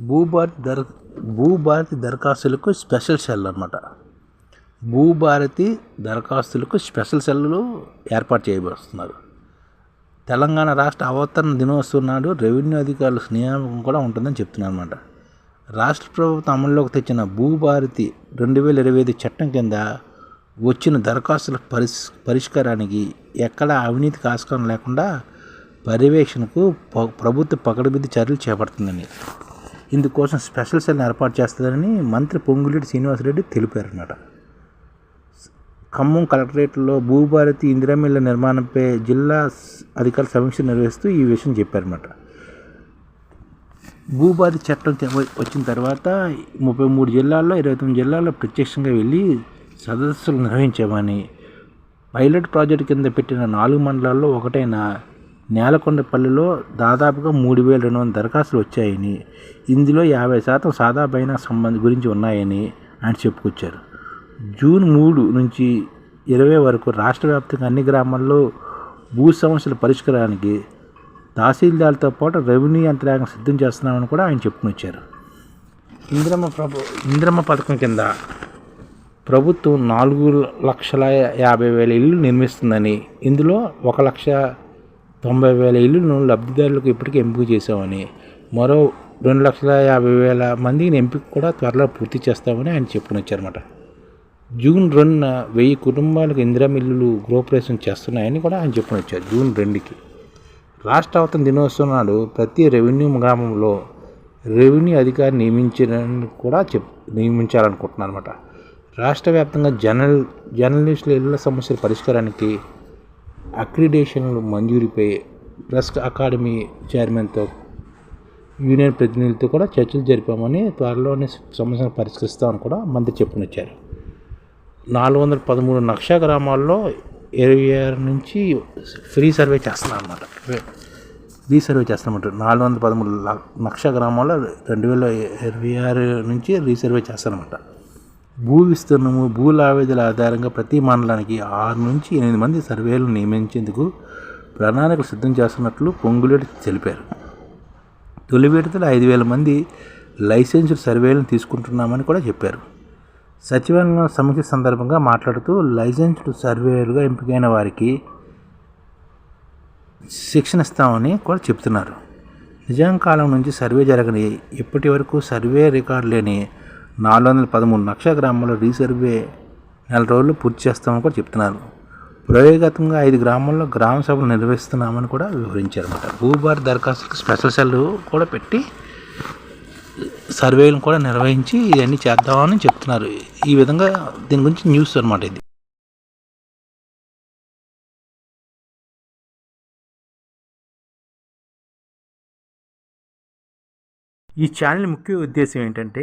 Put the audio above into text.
భూభారతి దర Bhubharati దరఖాస్తులకు special cell అనమాట Bhubharati దరఖాస్తులకు special cell ఏర్పాటు చేయబడుతున్నారు తెలంగాణ రాష్ట్ర అవతరణ దినోత్సవం నాడు రెవెన్యూ అధికారుల నియామకం కూడా ఉంటుందని చెప్తున్నారు అనమాట రాష్ట్ర ప్రభుత్వం అమల్లోకి తెచ్చిన భూభారతి రెండు వేల ఇరవై ఐదు చట్టం కింద వచ్చిన దరఖాస్తుల పరిష్ పరిష్కారానికి ఎక్కడ అవినీతికి ఆస్కారం లేకుండా పర్యవేక్షణకు ప- ప్రభుత్వ పకడబిద్ది చర్యలు చేపడుతుందని. ఇందుకోసం స్పెషల్ సెల్ ఏర్పాటు చేస్తుందని మంత్రి పొంగులేటి శ్రీనివాసరెడ్డి తెలిపారన్నమాట. ఖమ్మం కలెక్టరేట్లో భూభారతి ఇందిరామిల్ల నిర్మాణంపై జిల్లా స్- సమీక్ష నిర్వహిస్తూ ఈ విషయం చెప్పారన్నమాట. భూభారతి చట్టం తె- వచ్చిన తర్వాత ముప్పై మూడు జిల్లాల్లో ఇరవై తొమ్మిది జిల్లాల్లో ప్రత్యక్షంగా వెళ్ళి సదస్సులు నిర్వహించామని పైలట్ ప్రాజెక్టు కింద పెట్టిన నాలుగు మండలాల్లో ఒకటైన నేలకొండపల్లిలో దాదాపుగా మూడు వేల రెండు వందల దరఖాస్తులు వచ్చాయని ఇందులో యాభై శాతం సాదా బైనా సంబంధ గురించి ఉన్నాయని ఆయన చెప్పుకొచ్చారు. జూన్ మూడు నుంచి ఇరవై వరకు రాష్ట్ర వ్యాప్తంగా అన్ని గ్రామాల్లో భూ సమస్యల పరిష్కారానికి తహసీల్దార్తో పాటు రెవెన్యూ యంత్రాంగం సిద్ధం చేస్తున్నామని కూడా ఆయన చెప్పుకుని వచ్చారు ఇంద్రమ్మ ప్రభు ఇంద్రమ్మ పథకం కింద ప్రభుత్వం నాలుగు లక్షల యాభై వేల ఇల్లు నిర్మిస్తుందని ఇందులో ఒక లక్ష తొంభై వేల ఇళ్ళను లబ్ధిదారులకు ఇప్పటికే ఎంపిక చేశామని మరో రెండు లక్షల యాభై వేల మందిని ఎంపిక కూడా త్వరలో పూర్తి చేస్తామని ఆయన చెప్పుకుని వచ్చారన్నమాట జూన్ రెండున వెయ్యి కుటుంబాలకు ఇందిరామిల్లులు గృహప్రవేశం చేస్తున్నాయని కూడా ఆయన చెప్పుకుని వచ్చారు జూన్ రెండుకి. రాష్ట్ర అవతరణ దినోత్సవం నాడు ప్రతి రెవెన్యూ గ్రామంలో రెవెన్యూ అధికారి నియమించడానికి కూడా చెప్ నియమించాలనుకుంటున్నాను అనమాట రాష్ట్ర వ్యాప్తంగా జర్నల్ జర్నలిస్టుల ఇళ్ళ సమస్యల పరిష్కారానికి అక్రిడేషన్లు మంజూరిపై ప్రెస్ అకాడమీ చైర్మన్తో యూనియన్ ప్రతినిధులతో కూడా చర్చలు జరిపామని త్వరలోనే సమస్యను పరిష్కరిస్తామని కూడా మంత్రి చెప్పుకుని నాలుగు వందల పదమూడు నక్ష గ్రామాల్లో ఇరవై ఆరు నుంచి ఫ్రీ సర్వే చేస్తున్నాం అనమాట ఫ్రీ సర్వే చేస్తామంటారు నాలుగు వందల పదమూడు నక్షా లక్ష గ్రామాల్లో రెండు వేల ఇరవై ఆరు నుంచి రీసర్వే చేస్తారనమాట భూ విస్తీర్ణము భూ లావేదీల ఆధారంగా ప్రతి మండలానికి ఆరు నుంచి ఎనిమిది మంది సర్వేలు నియమించేందుకు ప్రణాళికలు సిద్ధం చేస్తున్నట్లు పొంగులేటి తెలిపారు. తొలి విడతలో ఐదు వేల మంది లైసెన్స్డ్ సర్వేలను తీసుకుంటున్నామని కూడా చెప్పారు. సచివాలయం సమీక్ష సందర్భంగా మాట్లాడుతూ లైసెన్స్డ్ సర్వేయర్గా ఎంపికైన వారికి శిక్షణ ఇస్తామని కూడా చెప్తున్నారు నిజాం కాలం నుంచి సర్వే జరగని ఇప్పటి వరకు సర్వే రికార్డు లేని నాలుగు వందల పదమూడు లక్ష గ్రామాల్లో రీసర్వే నెల రోజులు పూర్తి చేస్తామని కూడా చెప్తున్నారు. ప్రయోగాత్మకంగా ఐదు గ్రామాల్లో గ్రామ సభలు నిర్వహిస్తున్నామని కూడా వివరించారు అనమాట భూభారతి దరఖాస్తులకు స్పెషల్ సెల్ కూడా పెట్టి సర్వేలను కూడా నిర్వహించి ఇవన్నీ చేద్దామని చెప్తున్నారు. ఈ విధంగా దీని గురించి న్యూస్ అనమాట ఇది. ఈ ఛానల్ ముఖ్య ఉద్దేశం ఏంటంటే